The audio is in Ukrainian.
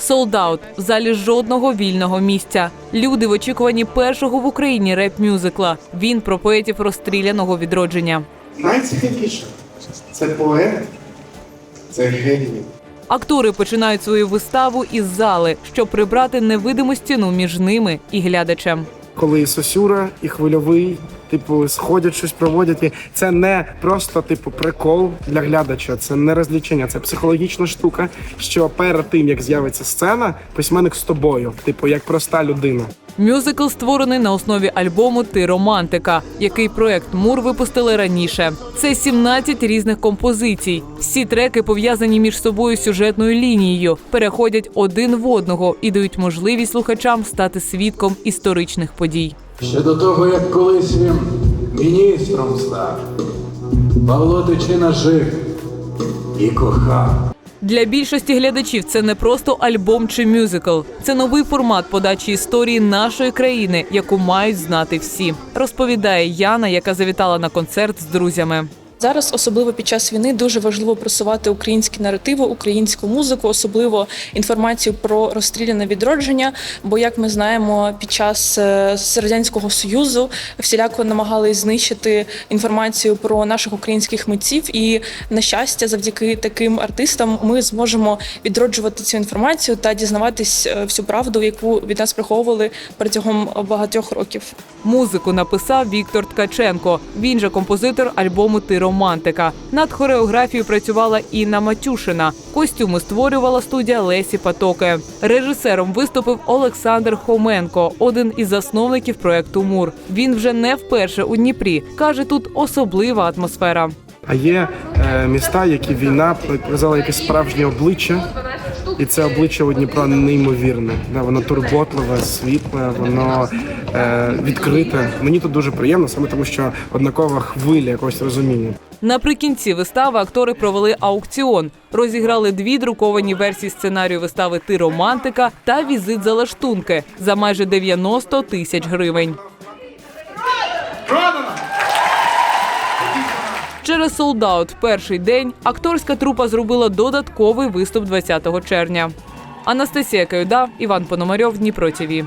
Солдаут в залі жодного вільного місця. Люди в очікуванні першого в Україні реп-мюзикла. Він про поетів розстріляного відродження. Найцікавіше це поет, це геній. Актори починають свою виставу із зали, щоб прибрати невидиму стіну між ними і глядачем. Коли і Сосюра, і хвильовий, типу, сходять щось проводять. І це не просто типу прикол для глядача, це не розлічення, це психологічна штука. Що перед тим як з'явиться сцена, письменник з тобою, типу, як проста людина. Мюзикл створений на основі альбому Ти романтика, який проект Мур випустили раніше. Це 17 різних композицій. Всі треки пов'язані між собою сюжетною лінією, переходять один в одного і дають можливість слухачам стати свідком історичних подій. Ще до того, як колись він міністром став, Павло Тичина жив і кохав. Для більшості глядачів це не просто альбом чи мюзикл. Це новий формат подачі історії нашої країни, яку мають знати всі. Розповідає Яна, яка завітала на концерт з друзями. Зараз, особливо під час війни, дуже важливо просувати українські наративи, українську музику, особливо інформацію про розстріляне відродження. Бо, як ми знаємо, під час е, радянського союзу всіляко намагались знищити інформацію про наших українських митців. І на щастя, завдяки таким артистам, ми зможемо відроджувати цю інформацію та дізнаватись е, всю правду, яку від нас приховували протягом багатьох років. Музику написав Віктор Ткаченко. Він же композитор альбому Ти романтика. Над хореографією працювала Інна Матюшина. Костюми створювала студія Лесі Патоки. Режисером виступив Олександр Хоменко, один із засновників проекту Мур. Він вже не вперше у Дніпрі. каже, тут особлива атмосфера. А є е, міста, які війна показала якесь справжнє обличчя, і це обличчя у Дніпра неймовірне. Воно турботливе, світле, воно е, відкрите. Мені тут дуже приємно, саме тому що однакова хвиля якогось розуміння. Наприкінці вистави актори провели аукціон. Розіграли дві друковані версії сценарію вистави Ти романтика та візит за лаштунки за майже 90 тисяч гривень. Через солдаут перший день акторська трупа зробила додатковий виступ 20 червня. Анастасія Каюда, Іван Пономарьов, Дніпро ТІВІ.